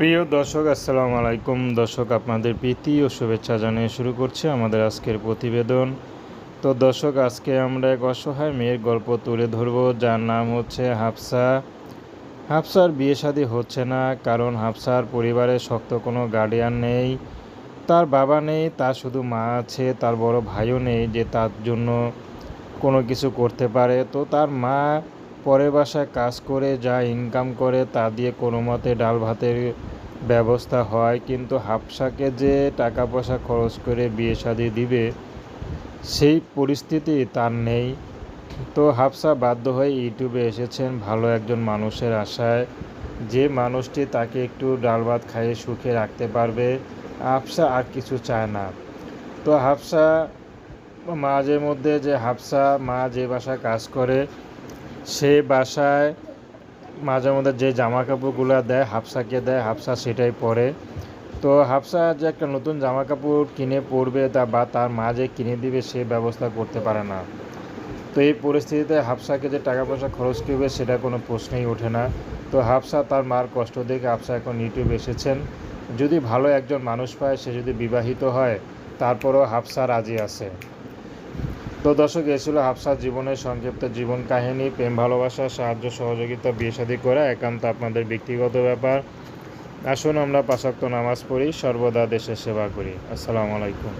প্রিয় দর্শক, আসসালামু আলাইকুম। দর্শক, আপনাদের প্রীতি ও শুভেচ্ছা জানিয়ে শুরু করছি আমাদের আজকের প্রতিবেদন। তো দর্শক, আজকে আমরা এক অসহায় মেয়ের গল্প তুলে ধরব, যার নাম হচ্ছে হাফসা। হাফসার বিয়ে শাদী হচ্ছে না, কারণ হাফসার পরিবারে শক্ত কোনো গার্ডিয়ান নেই। তার বাবা নেই, তার শুধু মা আছে, তার বড় ভাইও নেই যে তার জন্য কোনো কিছু করতে পারে। তো তার মা পরের বাসায় কাজ করে যা ইনকাম করে তা দিয়ে কোনো মতে ডাল ভাতের ব্যবস্থা হয়, কিন্তু হাফসাকে যে টাকা পয়সা খরচ করে বিয়ে শাদি দিবে, সেই পরিস্থিতি তার নেই। তো হাফসা বাধ্য হয়ে ইউটিউবে এসেছেন ভালো একজন মানুষের আশায়। যে মানুষটি তাকে একটু ডাল ভাত খাইয়ে সুখে রাখতে পারবে, হাফসা আর কিছু চায় না। তো হাফসা মাঝে মধ্যে যে হাফসা মা যে বাসায় কাজ করে সে বাসায় মাঝে মধ্যে যে জামা কাপড়গুলো দেয়, হাফসাকে দেয়, হাফসা সেটাই পরে। তো হাফসা যে একটা নতুন জামা কাপড় কিনে পরবে তা বা তার মা যে কিনে দিবে সে ব্যবস্থা করতে পারে না। তো এই পরিস্থিতিতে হাফসাকে যে টাকা পয়সা খরচ করবে সেটা কোনো প্রশ্নই ওঠে না। তো হাফসা তার মার কষ্ট দেখে হাফসা এখন ইউটিউবে এসেছেন। যদি ভালো একজন মানুষ পায়, সে যদি বিবাহিত হয়, তারপরও হাফসা রাজি আছে। তো দর্শক এ ছিল হাফসার জীবনের সংক্ষিপ্ত জীবন কাহিনী। প্রেম, ভালোবাসা, সাহায্য, সহযোগিতা, বিয়ে শাদী করা একান্ত আপনাদের ব্যক্তিগত ব্যাপার। আসুন আমরা পাশাক্ত নামাজ পড়ি, সর্বদা দেশের সেবা করি। আসসালামু আলাইকুম।